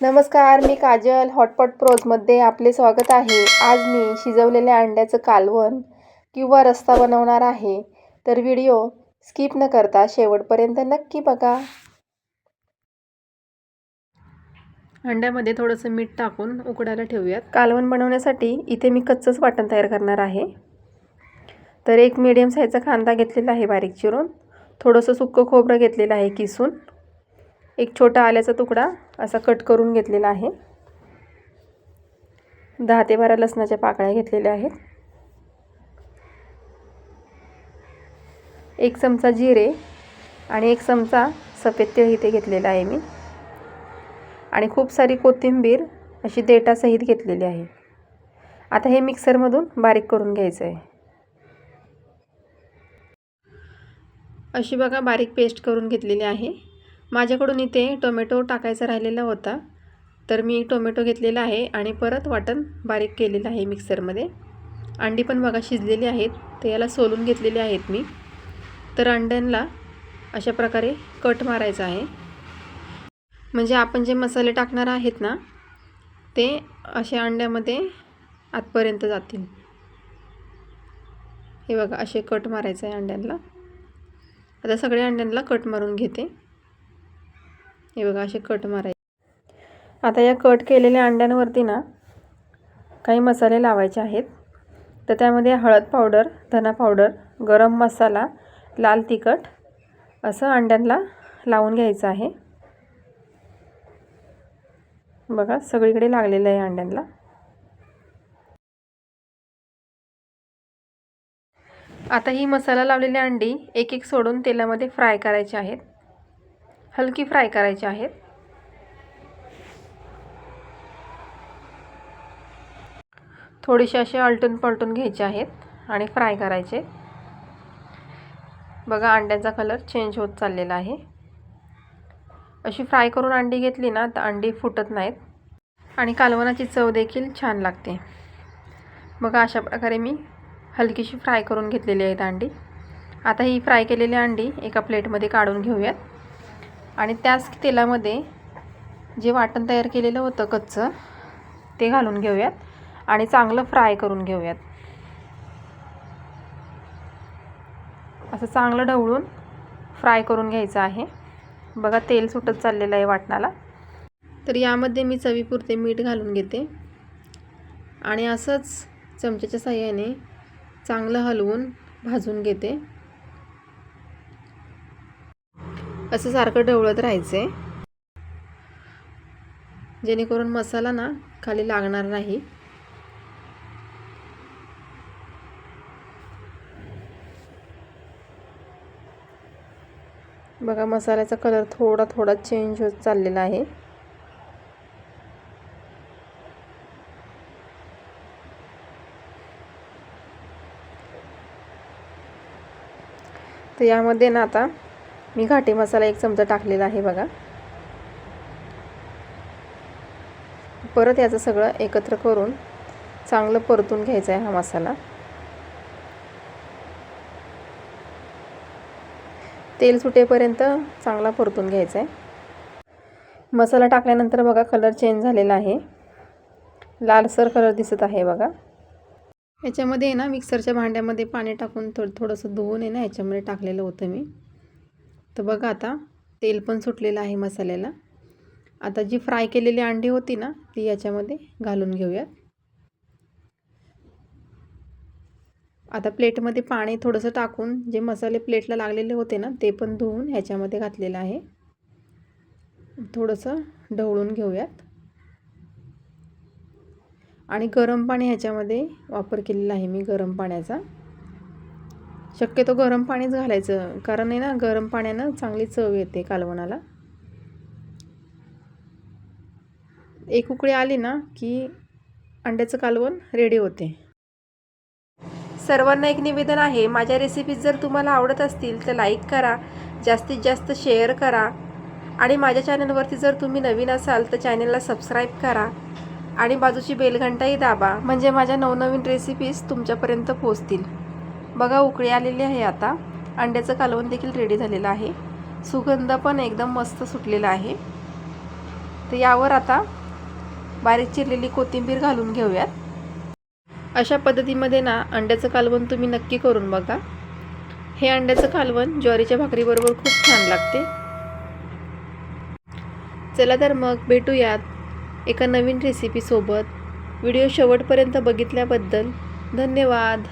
नमस्कार मी काजल हॉटपॉट प्रोजमध्ये आपले स्वागत आहे. आज मी शिजवलेल्या अंड्याचं कालवण किंवा रस्ता बनवणार आहे. तर व्हिडिओ स्किप न करता शेवटपर्यंत नक्की बघा. अंड्यामध्ये थोडंसं मीठ टाकून उकडायला ठेवूयात. कालवण बनवण्यासाठी इथे मी कच्चंच वाटण तयार करणार आहे. तर एक मीडियम साईजचा कांदा घेतलेला आहे बारीक चिरून. थोडंसं सुक्कं खोबरं घेतलेलं आहे किसून. एक छोटा आल्याचा तुकडा असा कट करून घेतलेला आहे. दहा ते बारा लसणाच्या पाकळ्या घेतलेल्या आहेत. एक चमचा जिरे आणि एक चमचा सफेद तेल इथे घेतलेला आहे मी. आणि खूप सारी कोथिंबीर अशी देटासहित घेतलेली आहे. आता हे मिक्सरमधून बारीक करून घ्यायचं आहे अशी बघा बारीक पेस्ट करून घेतलेली आहे. माझ्याकडून इथे टोमॅटो टाकायचा राहिलेला होता. तर मी टोमॅटो घेतलेला आहे आणि परत वाटण बारीक केलेलं आहे मिक्सरमध्ये. अंडी पण बघा शिजलेली आहेत ते याला सोलून घेतलेले आहेत मी. तर अंड्यांना अशा प्रकारे कट मारायचा आहे. म्हणजे आपण जे मसाले टाकणार आहेत ना ते अशा अंड्यामध्ये आतपर्यंत जातील. हे बघा असे कट मारायचं आहे अंड्यांना. आता सगळ्या अंड्यांना कट मारून घेते. हे बघा असे कट मारायचे. आता या कट केलेल्या अंड्यांवरती ना काही मसाले लावायचे आहेत. तर त्यामध्ये हळद पावडर धना पावडर गरम मसाला लाल तिखट असं अंड्यांना लावून घ्यायचं आहे. बघा सगळीकडे लागलेलं आहे अंड्यांना. आता ही मसाला लावलेली अंडी एक एक सोडून तेलामध्ये फ्राय करायची आहेत. हलकी फ्राय करायची आहेत. थोडेसे असे आलटून पलटून घ्यायचे आहेत आणि फ्राय करायचे. बघा अंड्याचा कलर चेंज होत चाललेला आहे. अशी फ्राय करून अंडी घेतली ना तर अंडी फुटत नाहीत. आणि कालवणाची चव देखील छान लागते. बघा अशा प्रकारे मी हलकीशी फ्राय करून घेतलेली आहेत अंडी. आता ही फ्राय केलेली अंडी एका प्लेटमध्ये काढून घेऊयात. आणि त्याच तेलामध्ये जे वाटण तयार केलेलं होतं कच्चं ते घालून घेऊयात आणि चांगलं फ्राय करून घेऊयात. असं चांगलं ढवळून फ्राय करून घ्यायचं आहे. बघा तेल सुटत चाललेलं आहे वाटणाला. तर यामध्ये मी चवीपुरते मीठ घालून घेते. आणि असंच चमच्याच्या साह्याने चांगलं हलवून भाजून घेते. असं सारखं ढवळत राहायचं. आहे जेणेकरून मसाला ना खाली लागणार नाही. बघा मसाल्याचा कलर थोडा थोडा चेंज होत चाललेला आहे. तर यामध्ये ना आता मी घाटी मसाला एक चमचा टाकलेला आहे बघा. परत याचं सगळं एकत्र करून चांगलं परतून घ्यायचं आहे हा मसाला. तेल सुटेपर्यंत चांगला परतून घ्यायचा आहे. मसाला टाकल्यानंतर बघा कलर चेंज झालेला आहे. लालसर कलर दिसत आहे बघा. याच्यामध्ये ना मिक्सरच्या भांड्यामध्ये पाणी टाकून थोडं थोडंसं धुवून आहे ना याच्यामध्ये टाकलेलं होतं मी. तर बघा आता तेल पण सुटलेलं आहे मसाल्याला. आता जी फ्राय केलेली अंडी होती ना ती याच्यामध्ये घालून घेऊयात. आता प्लेटमध्ये पाणी थोडंसं टाकून जे मसाले प्लेटला लागलेले होते ना ते पण धुवून ह्याच्यामध्ये घातलेलं आहे. थोडंसं ढवळून घेऊयात. आणि गरम पाणी ह्याच्यामध्ये वापर केलेला आहे मी गरम पाण्याचा. शक्यतो गरम पाणीच घालायचं. कारण आहे ना गरम पाण्यानं चांगली चव येते कालवणाला. एक उकळी आली ना की अंड्याचं कालवण रेडी होते. सर्वांना एक निवेदन आहे माझ्या रेसिपीज जर तुम्हाला आवडत असतील तर लाईक करा जास्तीत जास्त शेअर करा आणि माझ्या चॅनलवरती जर तुम्ही नवीन असाल तर चॅनलला सबस्क्राईब करा आणि बाजूची बेलघंटाही दाबा म्हणजे माझ्या नवनवीन रेसिपीज तुमच्यापर्यंत पोहोचतील. बघा उकळी आलेली आहे आता. अंड्याचं कालवण देखील रेडी झालेलं आहे. सुगंध पण एकदम मस्त सुटलेला आहे. तर यावर आता बारीक चिरलेली कोथिंबीर घालून घेऊयात. अशा पद्धतीमध्ये ना अंड्याचं कालवण तुम्ही नक्की करून बघा. हे अंड्याचं कालवण ज्वारीच्या भाकरीबरोबर खूप छान लागते. चला तर मग भेटूयात एका नवीन रेसिपीसोबत व्हिडिओ शेवटपर्यंत बघितल्याबद्दल धन्यवाद.